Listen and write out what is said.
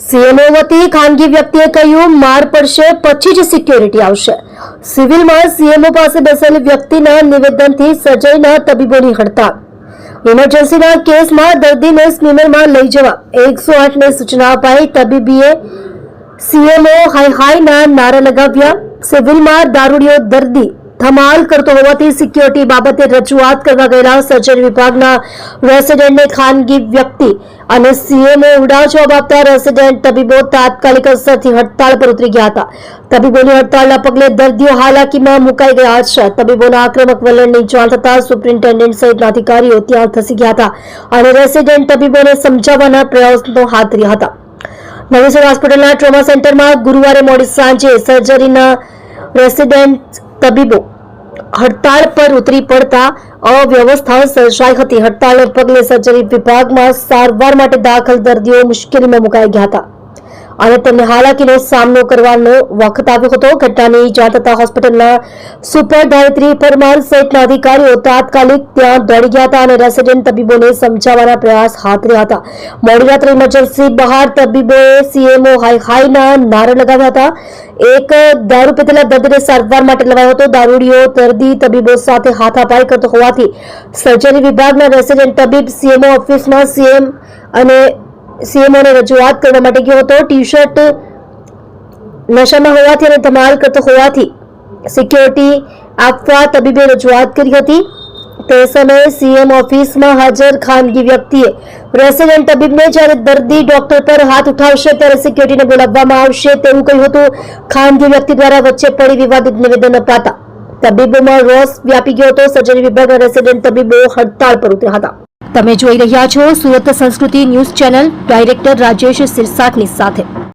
CMO વતી ખાનગી વ્યક્તિએ કહ્યું, માર પડશે, પછી જ સિક્યોરિટી આવશે. સિવિલમાં સીએમઓ પાસે બેસેલી વ્યક્તિના નિવેદનથી સજાઈના તબીબોની હડતાળ ઇમરજન્સીના કેસમાં દર્દીને સ્ટીમરમાં લઈ જવા. એકસો આઠને સૂચના અપાઈ તબીબીએ સીએમઓ હાય હાયના નારા લગાવ્યા. સિવિલમાં દારૂડિયો દર્દી ધમાલ કરતો હોવાથી સિક્યોરિટી બાબતે રજૂઆત કરવા ગયેલા સર્જરી વિભાગના રેસિડેન્ટને ખાનગી વ્યક્તિ અને સીએમએ ઉડા જવાબ આપતા રેસિડેન્ટ તબીબો તાત્કાલિક અસરથી હડતાળ પર ઉતરી ગયા હતા. તબીબોની હડતાળના પગલે દર્દીઓ હાલાકીમાં મુકાઈ ગયા છે. તબીબોના આક્રમક વલણની જાણ થતાં સુપ્રિન્ટેન્ડન્ટ સહિતના અધિકારીઓ ત્યાં ખસી ગયા હતા અને રેસિડેન્ટ તબીબોને સમજાવવાના પ્રયાસો હાથ ધર્યા હતા. નવેસર હોસ્પિટલના ટ્રોમા સેન્ટરમાં ગુરુવારે મોડી સાંજે સર્જરીના રેસિડેન્ટ તબીબો હડતાળ પર ઉતરી પડતા અવ્યવસ્થા સર્જાઈ હતી. હડતાળને પગલે સર્જરી વિભાગમાં સારવાર માટે દાખલ દર્દીઓ મુશ્કેલીમાં મુકાઈ ગયા હતા. અને તેમને હાલાકીનો સામનો કરવાનો વખત આવ્યો હતો. ઘટનાની જાણ થતા હોસ્પિટલના સુપર ગાયત્રી પરમાર સહિતના અધિકારીઓ તાત્કાલિક ત્યાં દોડી ગયા હતા અને રેસિડેન્ટ તબીબોને સમજાવવાના પ્રયાસ હાથ ધર્યા હતા. મોડી રાત્રે ઇમરજન્સી બહાર તબીબોએ સીએમઓ હાય હાઈના નારા લગાવ્યા હતા. એક દારૂ પીધેલા દર્દીને સારવાર માટે લવાયો હતો. દારૂડીઓ, દર્દી, તબીબો સાથે હાથાપાઈ કરતો હોવાથી સર્જરી વિભાગના રેસિડેન્ટ તબીબ સીએમઓ ઓફિસમાં સીએમ અને સીએમઓને રજૂઆત કરવા માટે ગયો હતો ટી શર્ટ નશામાં હોવાથી અને ધમાલ કરતો હોવાથી સિક્યોરિટી આપવા તબીબે રજૂઆત કરી હતી તે સમયે સીએમ ઓફિસમાં હાજર ખાનગી વ્યક્તિએ રેસિડેન્ટ તબીબને જ્યારે દર્દી ડોક્ટર પર હાથ ઉઠાવશે ત્યારે સિક્યોરિટીને બોલાવવામાં આવશે તેવું કહ્યું હતું। ખાનગી વ્યક્તિ દ્વારા વચ્ચે પડી વિવાદિત નિવેદન અપાતા। તબીબોમાં રોષ વ્યાપી ગયો હતો સર્જરી વિભાગના રેસિડેન્ટ તબીબો હડતાળ પર ઉતર્યા હતા। તમે જોઈ રહ્યા છો Surat Sanskriti news channel director Rajesh સિરસાટની સાથે.